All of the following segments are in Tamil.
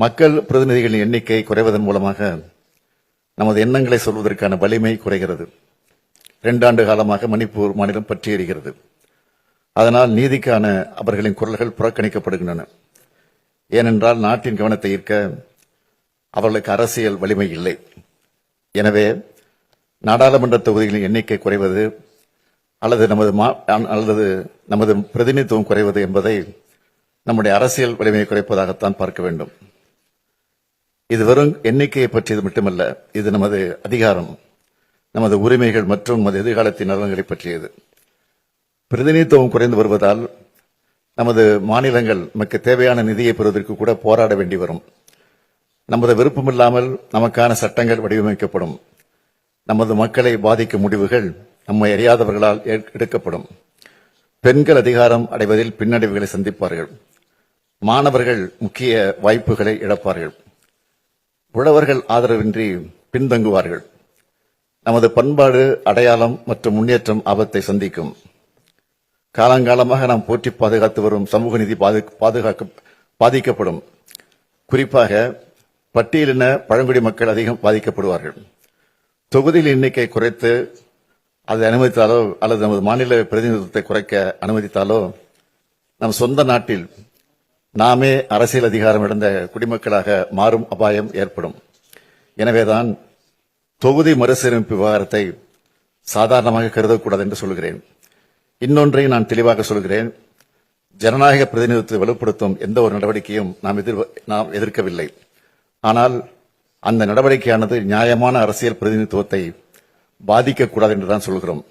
மக்கள் பிரதிநிதிகளின் எண்ணிக்கை குறைவதன் மூலமாக நமது எண்ணங்களை சொல்வதற்கான வலிமை குறைகிறது. இரண்டாண்டு காலமாக மணிப்பூர் மாநிலம் பற்றி எறிகிறது அதனால் நீதிக்கான அவர்களின் குரல்கள் புறக்கணிக்கப்படுகின்றன. ஏனென்றால் நாட்டின் கவனத்தை ஈர்க்க அவர்களுக்கு அரசியல் வலிமை இல்லை. எனவே நாடாளுமன்ற தொகுதிகளின் எண்ணிக்கை குறைவது அல்லது நமது மா- அல்லது நமது பிரதிநிதித்துவம் குறைவது என்பதை நம்முடைய அரசியல் வலிமையை குறைப்பதாகத்தான் பார்க்க வேண்டும். இது வெறும் எண்ணிக்கையை பற்றியது மட்டுமல்ல இது நமது அதிகாரம் நமது உரிமைகள் மற்றும் நமது எதிர்காலத்தின் நலன்களை பற்றியது. பிரதிநிதித்துவம் குறைந்து வருவதால் நமது மாநிலங்கள் நமக்கு தேவையான நிதியை பெறுவதற்கு கூட போராட வேண்டி வரும். நமது விருப்பமில்லாமல் நமக்கான சட்டங்கள் வடிவமைக்கப்படும். நமது மக்களை பாதிக்கும் முடிவுகள் நம்மை அறியாதவர்களால் எடுக்கப்படும். பெண்கள் அதிகாரம் அடைவதில் பின்னடைவுகளை சந்திப்பார்கள். மாணவர்கள் முக்கிய வாய்ப்புகளை இழப்பார்கள். உழவர்கள் ஆதரவின்றி பின்தங்குவார்கள். நமது பண்பாடு அடையாளம் மற்றும் முன்னேற்றம் ஆபத்தை சந்திக்கும். காலங்காலமாக நாம் போற்றி பாதுகாத்து வரும் சமூக நிதி பாதுகாக்க பாதிக்கப்படும். குறிப்பாக பட்டியலின பழங்குடி மக்கள் அதிகம் பாதிக்கப்படுவார்கள். தொகுதியில் எண்ணிக்கை குறைத்து அதை அனுமதித்தாலோ அல்லது நமது மாநில பிரதிநிதித்துவத்தை குறைக்க அனுமதித்தாலோ நம் சொந்த நாட்டில் நாமே அரசியல் அதிகாரம் இழந்த குடிமக்களாக மாறும் அபாயம் ஏற்படும். எனவேதான் தொகுதி மறுசீரமைப்பு விவகாரத்தை சாதாரணமாக கருதக்கூடாது என்று சொல்கிறேன். இன்னொன்றை நான் தெளிவாக சொல்கிறேன். ஜனநாயக பிரதிநிதித்துவத்தை வலுப்படுத்தும் எந்த ஒரு நடவடிக்கையும் நாம் எதிர் நாம் எதிர்க்கவில்லை. ஆனால் அந்த நடவடிக்கையானது நியாயமான அரசியல் பிரதிநிதித்துவத்தை பாதிக்கக்கூடாது என்றுதான் சொல்கிறோம்.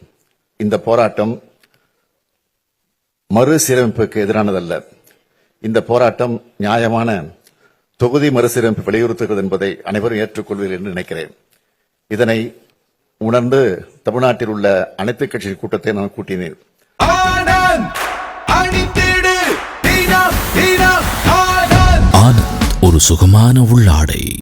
இந்த போராட்டம் மறுசீரமைப்புக்கு எதிரானதல்ல. இந்த போராட்டம் நியாயமான தொகுதி மறுசீரமைப்பு வலியுறுத்துகிறது என்பதை அனைவரும் ஏற்றுக்கொள்வீர்கள் என்று நினைக்கிறேன். இதனை உணர்ந்து தமிழ்நாட்டில் உள்ள அனைத்து கட்சி கூட்டத்தை நான் கூட்டினேன். ஆனந்த் ஒரு சுகமான உள்ளாடை.